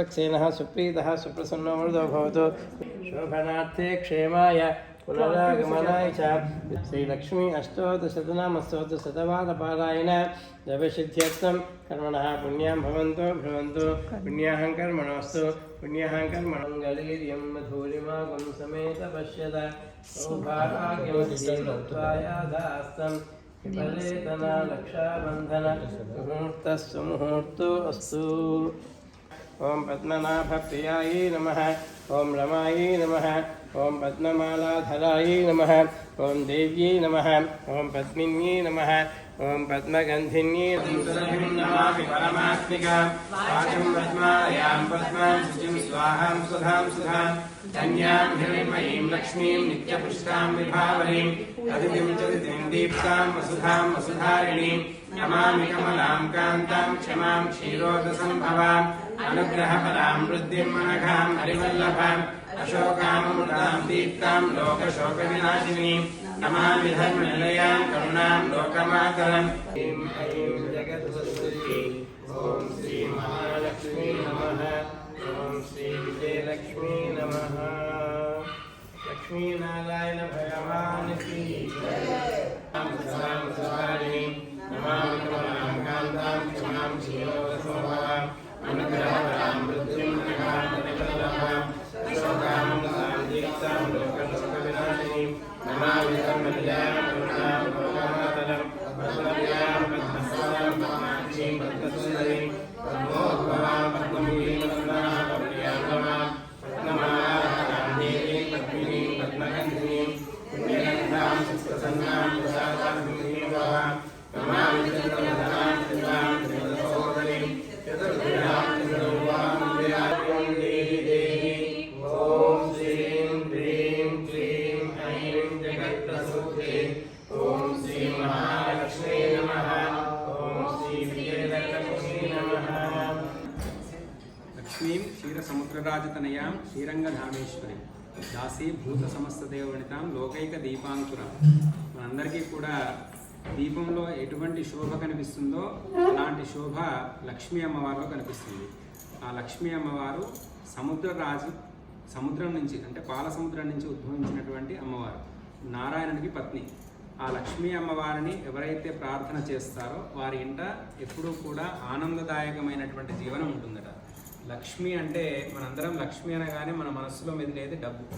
సక్సేన సుప్రీత సుప్రసన్నో మృదో భవతు. శోభనార్థే క్షేమాయ పునరాగమనాయ చ. శ్రీలక్ష్మి అష్టోత్తశతనామస్తోత్తు శతపాదపారాయణ జపసిద్ధ్యర్థం కర్మణ పుణ్యాం భవంతో భ్రమంతు పుణ్యాహం కర్మణోస్తు. పుణ్యాహం కర్మణంగళీర్యం మధూరిమాగం సమేత పశ్యత. సౌభాగ్యముత్వాయాధాస్తం విపలేతన లక్షాబంధన. ముహూర్తస్సు ముహూర్తో అస్తు ॐ पद्मनाभप्रियायै नमः। ॐ रमायै नमः। ॐ पद्ममालाधरायै नमः। ॐ देव्यै नमः। ॐ पद्मिन्यै नमः। ॐ पद्मगन्धिन्यै नमामि परमात्मिकां वाचं पद्मायां पद्मां शुचिं स्वाहां सुधां सुधां। धन्यां हिरण्मयीं लक्ष्मीं नित्यपुष्टां विभावरीं। अदितिं च दितिं दीप्तां वसुधां वसुधारिणीं। नमामि कमलां कान्तां क्षमां क्षीरोदसम्भवाम् अनुग्रहपरां वृद्धिं मनघां हरिवल्लभाम् अशोकामृतां दीप्तां लोकशोकविनाशिनीं नमामि धर्मनिलयां करुणां लोकमातरम् ऐं ऐं जगद्वसुरी ॐ श्रीमहालक्ष्मी नमः ॐ श्रीविजयलक्ष्मी नमः लक्ष्मीनारायण भगवान् की team, but because క్షీరసముద్రరాజతనయాం శ్రీరంగధామేశ్వరి. దాసీ భూత సమస్త దేవనితాం లోకైక దీపాంకురం. మనందరికీ కూడా దీపంలో ఎటువంటి శోభ కనిపిస్తుందో అలాంటి శోభ లక్ష్మీ అమ్మవారిలో కనిపిస్తుంది. ఆ లక్ష్మీ అమ్మవారు సముద్ర రాజు సముద్రం నుంచి అంటే పాల సముద్రం నుంచి ఉద్భవించినటువంటి అమ్మవారు నారాయణునికి పత్ని. ఆ లక్ష్మీ అమ్మవారిని ఎవరైతే ప్రార్థన చేస్తారో వారి ఇంట ఎప్పుడూ కూడా ఆనందదాయకమైనటువంటి జీవనం ఉంటుందట. లక్ష్మి అంటే మనందరం లక్ష్మి అనగానే మన మనస్సులో మెదిలేది డబ్బు.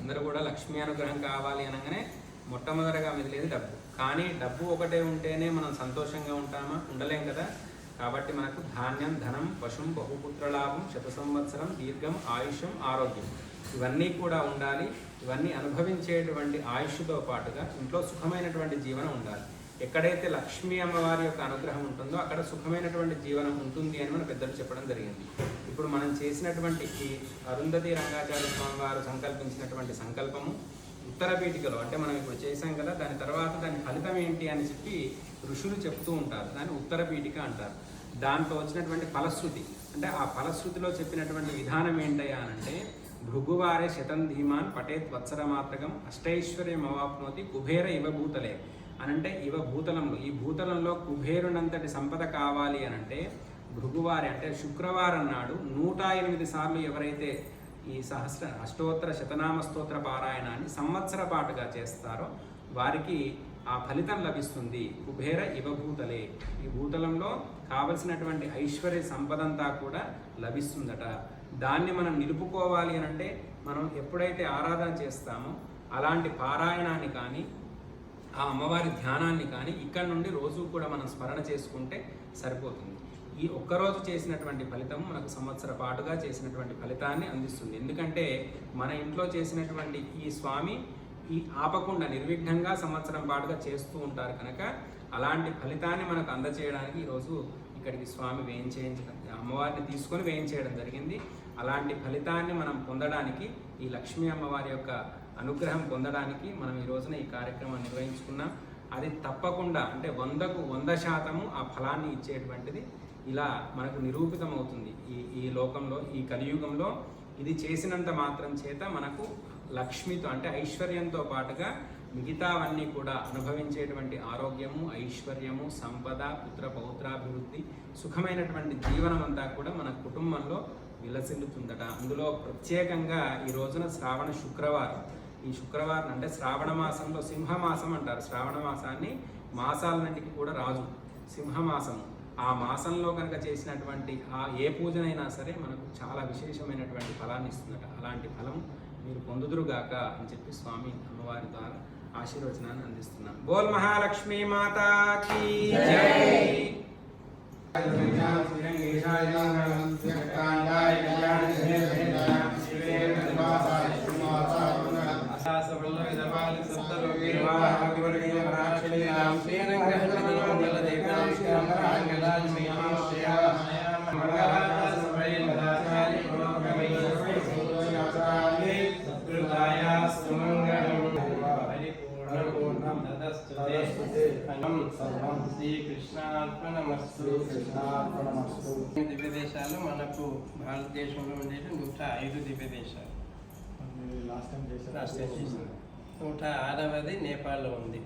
అందరూ కూడా లక్ష్మీ అనుగ్రహం కావాలి అనగానే మొట్టమొదటగా మెదిలేది డబ్బు. కానీ డబ్బు ఒకటే ఉంటేనే మనం సంతోషంగా ఉంటామా? ఉండలేం కదా? కాబట్టి మనకు ధాన్యం ధనం పశుం బహుపుత్రలాభం శత సంవత్సరం దీర్ఘం ఆయుష్యం ఆరోగ్యం. ఇవన్నీ కూడా ఉండాలి. ఇవన్నీ అనుభవించేటువంటి ఆయుష్తో పాటుగా ఇంట్లో సుఖమైనటువంటి జీవనం ఉండాలి. ఎక్కడైతే లక్ష్మీ అమ్మవారి యొక్క అనుగ్రహం ఉంటుందో అక్కడ సుఖమైనటువంటి జీవనం ఉంటుంది అని మన పెద్దలు చెప్పడం జరిగింది. ఇప్పుడు మనం చేసినటువంటి ఈ అరుంధతి రంగాచార్య స్వామి వారు సంకల్పించినటువంటి సంకల్పము ఉత్తర పీఠికలో అంటే మనం ఇప్పుడు చేసాం కదా దాని తర్వాత దాని ఫలితం ఏంటి అని చెప్పి ఋషులు చెప్తూ ఉంటారు. దాన్ని ఉత్తర పీఠిక అంటారు. దాంట్లో వచ్చినటువంటి ఫలశ్రుతి అంటే ఆ ఫలశ్రుతిలో చెప్పినటువంటి విధానం ఏంటయ్యా అంటే భృగువారే శతం ధీమాన్ పటేత్ వత్సరమాత్రకం అష్టైశ్వర్యం అవాప్నోతి కుబేర ఇవభూతలే అనంటే ఇవ భూతలంలో ఈ భూతలంలో కుబేరునంతటి సంపద కావాలి అనంటే భృగువారి అంటే శుక్రవారం నాడు నూట ఎనిమిది సార్లు ఎవరైతే ఈ సహస్ర అష్టోత్తర శతనామ స్తోత్ర పారాయణాన్ని సంవత్సర పాటుగా చేస్తారో వారికి ఆ ఫలితం లభిస్తుంది. కుబేర ఇవభూతలే ఈ భూతలంలో కావలసినటువంటి ఐశ్వర్య సంపదంతా కూడా లభిస్తుందట. దాన్ని మనం నిలుపుకోవాలి అనంటే మనం ఎప్పుడైతే ఆరాధన చేస్తామో అలాంటి పారాయణాన్ని కానీ ఆ అమ్మవారి ధ్యానాన్ని కానీ ఇక్కడ నుండి రోజు కూడా మనం స్మరణ చేసుకుంటే సరిపోతుంది. ఈ ఒక్కరోజు చేసినటువంటి ఫలితం మనకు సంవత్సర పాటుగా చేసినటువంటి ఫలితాన్ని అందిస్తుంది. ఎందుకంటే మన ఇంట్లో చేసినటువంటి ఈ స్వామి ఈ ఆపకుండా నిర్విఘ్నంగా సంవత్సరం పాటుగా చేస్తూ ఉంటారు కనుక అలాంటి ఫలితాన్ని మనకు అందచేయడానికి ఈరోజు ఇక్కడికి స్వామి వేయించేయించడం అమ్మవారిని తీసుకొని వేయించేయడం జరిగింది. అలాంటి ఫలితాన్ని మనం పొందడానికి ఈ లక్ష్మీ అమ్మవారి యొక్క అనుగ్రహం పొందడానికి మనం ఈ రోజున ఈ కార్యక్రమాన్ని నిర్వహించుకున్నాం అది తప్పకుండా అంటే వందకు వంద శాతము ఆ ఫలాన్ని ఇచ్చేటువంటిది ఇలా మనకు నిరూపితమవుతుంది ఈ ఈ లోకంలో ఈ కలియుగంలో. ఇది చేసినంత మాత్రం చేత మనకు లక్ష్మితో అంటే ఐశ్వర్యంతో పాటుగా మిగతావన్నీ కూడా అనుభవించేటువంటి ఆరోగ్యము ఐశ్వర్యము సంపద పుత్ర పౌత్రాభివృద్ధి సుఖమైనటువంటి జీవనం అంతా కూడా మన కుటుంబంలో విలసిల్లుతుందట. అందులో ప్రత్యేకంగా ఈ రోజున శ్రావణ శుక్రవారం ఈ శుక్రవారం అంటే శ్రావణ మాసంలో సింహమాసం అంటారు. శ్రావణ మాసాన్ని మాసాలన్నింటికి కూడా రాజు. సింహమాసం. ఆ మాసంలో కనుక చేసినటువంటి ఆ ఏ పూజనైనా సరే మనకు చాలా విశేషమైనటువంటి ఫలాన్ని ఇస్తుందట. అలాంటి ఫలం మీరు పొందుదురుగాక అని చెప్పి స్వామి అమ్మవారి ద్వారా ఆశీర్వచనాన్ని అందిస్తున్నాం. బోల్ మహాలక్ష్మీ మాతాకి జై! శ్రీకృష్ణార్పణమస్తు దివ్య దేశాలు మనకు భారతదేశంలో ఉండేది నూట ఐదు దివ్య దేశాలు రాష్ట్రం చేసింది. నూట ఆరవది నేపాల్లో ఉంది.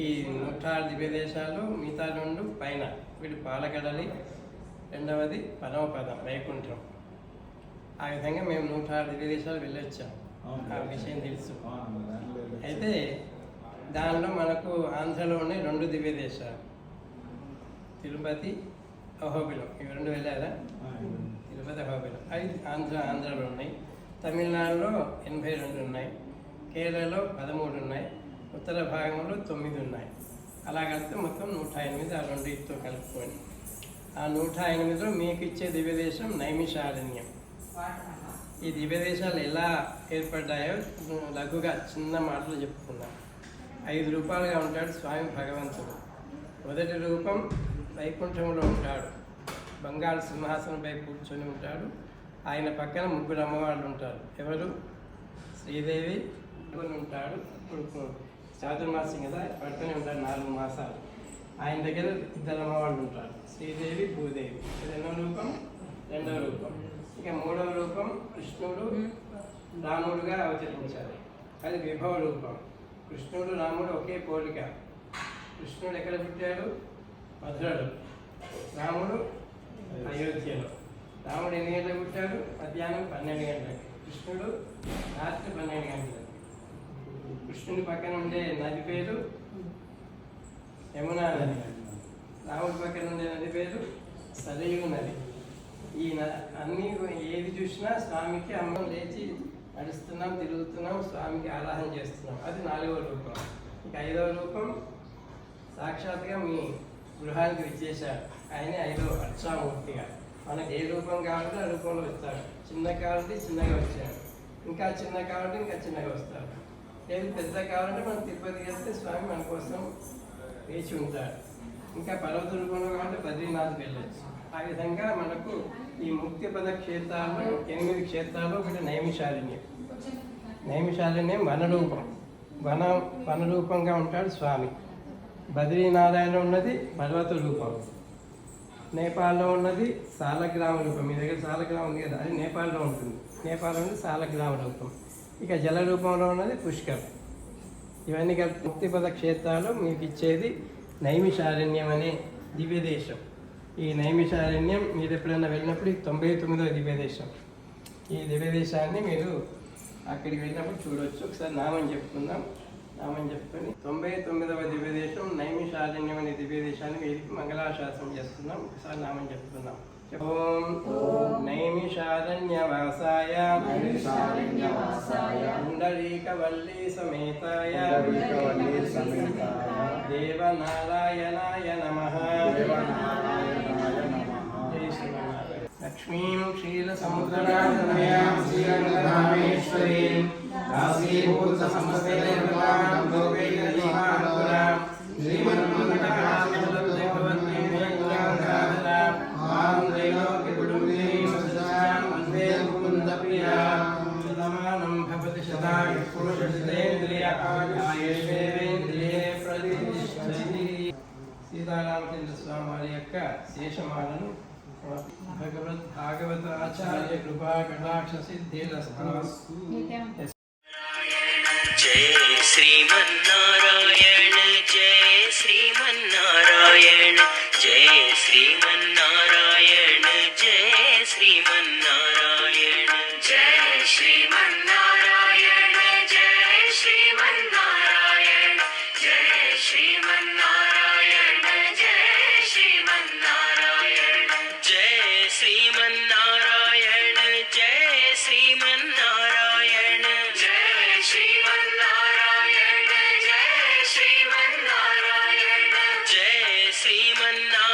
ఈ నూట ఆరు దివ్య దేశాలు మిగతా రెండు పైన. వీటి పాలకడలి రెండవది పరమపదం వైకుంఠం. ఆ విధంగా మేము నూట ఆరు దివ్య దేశాలు వెళ్ళొచ్చాం ఆ విషయం తెలుసు. అయితే దానిలో మనకు ఆంధ్రలో ఉన్నాయి రెండు దివ్య దేశాలు. తిరుపతి అహోబిలం. ఇవి రెండు వెళ్ళారా? తిరుపతి అహోబిలం. అవి ఆంధ్ర ఆంధ్రలో ఉన్నాయి. తమిళనాడులో ఎనభై రెండు ఉన్నాయి. కేరళలో పదమూడు ఉన్నాయి. ఉత్తర భాగంలో తొమ్మిది ఉన్నాయి. అలా కలిపితే మొత్తం నూట ఎనిమిది ఆ రెండింటితో కలుపుకొని ఆ నూట ఎనిమిదిలో మీకు ఇచ్చే దివ్యదేశం నైమిషారణ్యం. ఈ దివ్యదేశాలు ఎలా ఏర్పడ్డాయో లఘుగా చిన్న మాటలు చెప్పుకుందాం. ఐదు రూపాయలుగా ఉంటాడు స్వామి భగవంతుడు. మొదటి రూపం వైకుంఠంలో ఉంటాడు. బంగారు సింహాసనంపై కూర్చొని ఉంటాడు. ఆయన పక్కన ముగ్గురు అమ్మవాళ్ళు ఉంటారు. ఎవరు? శ్రీదేవి ఉంటాడు. ఇప్పుడు చాతుర్మాసం కదా పడుతూనే ఉంటాడు నాలుగు మాసాలు. ఆయన దగ్గర ఇద్దరు అమ్మవాళ్ళు ఉంటారు. శ్రీదేవి భూదేవి. రెండవ రూపం రెండవ రూపం. ఇక మూడవ రూపం కృష్ణుడు రాముడుగా అవతరించారు అది విభవ రూపం. కృష్ణుడు రాముడు ఒకే పోలిక. కృష్ణుడు ఎక్కడ పుట్టాడు? మధురలో. రాముడు అయోధ్యలో. రాముడు ఎన్ని గంటలకు పుట్టాడు? మధ్యాహ్నం పన్నెండు గంటలకు. కృష్ణుడు రాత్రి పన్నెండు గంటలకు. కృష్ణుడి పక్కన ఉండే నది పేరు? యమునా నది. రాముడి పక్కన ఉండే నది పేరు? సరయు నది. ఈ న- అన్ని ఏది చూసినా స్వామికి అమ్మ లేచి నడుస్తున్నాం తిరుగుతున్నాం స్వామికి ఆరాధన చేస్తున్నాం. అది నాలుగవ రూపం. ఇక ఐదవ రూపం సాక్షాత్గా మీ గృహానికి విచ్చేశారు. ఆయనే ఐదవ అర్చామూర్తిగా మనకు ఏ రూపం కావాలంటే ఆ రూపంలో వస్తాడు. చిన్న కావాలంటే చిన్నగా వచ్చాడు. ఇంకా చిన్న కావాలంటే ఇంకా చిన్నగా వస్తాడు. లేదు పెద్ద కావాలంటే మనం తిరుపతి వెళ్తే స్వామి మన కోసం వేచి ఉంటాడు. ఇంకా పర్వత రూపంలో కావాలంటే బద్రీనాథ్ వెళ్ళచ్చు. ఆ విధంగా మనకు ఈ ముక్తి పద క్షేత్రాలు ఎనిమిది క్షేత్రాలు ఒకటి నైమిషారణ్యం. నైమిషారణ్యం వనరూపం. వన వనరూపంగా ఉంటాడు స్వామి. బద్రీనారాయణ ఉన్నది పర్వత రూపం. నేపాల్లో ఉన్నది సాలగ్రామ రూపం. మీ దగ్గర సాలగ్రామం ఉంది కదా అది నేపాల్లో ఉంటుంది. నేపాల్లో ఉన్నది సాలగ్రామ రూపం. ఇక జల రూపంలో ఉన్నది పుష్కర్. ఇవన్నీ కలిపి ముక్తిపద క్షేత్రాలు మీకు ఇచ్చేది నైమిషారణ్యం అనే దివ్యదేశం. ఈ నైమిషారణ్యం మీరు ఎప్పుడైనా వెళ్ళినప్పుడు ఈ తొంభై తొమ్మిదవ దివ్యదేశం. ఈ దివ్యదేశాన్ని మీరు అక్కడికి వెళ్ళినప్పుడు చూడొచ్చు. ఒకసారి నామం చెప్పుకుందాం. నామం చెప్పుకొని తొంభై తొమ్మిదవ దివ్యదేశం నైమిషారణ్యం అనే దివ్యదేశాన్ని వీరికి మంగళాశాసనం చేస్తున్నాం. ఒకసారి నామం చెప్పుకుందాం. పుండరీకవల్లి సమేతాయ దేవనారాయణాయ నమః. జై శ్రీమన్నారాయణ. లక్ష్మీం క్షీరసముద్రనాథనయాం శ్రీరంగధామేశ్వరీం దాసీభూత సమస్తదేవతాం లోకైకదీపాంకురాం శ్రీమన్మంగళాశుభవద్దేవవన్మేఘాంగాధరాం భవతి శతాయు పురుషేంద్రియ ఆయుష్యేంద్రియే సీతారామచంద్ర స్వామి వారి యొక్క శేషమాలను భగవద్ భాగవతాచార్య కృపా కటాక్ష సిద్ధిరస్తు జై శ్రీమన్నారాయణ జయ శ్రీమన్నారాయణ జయ శ్రీమన్నారాయణ one.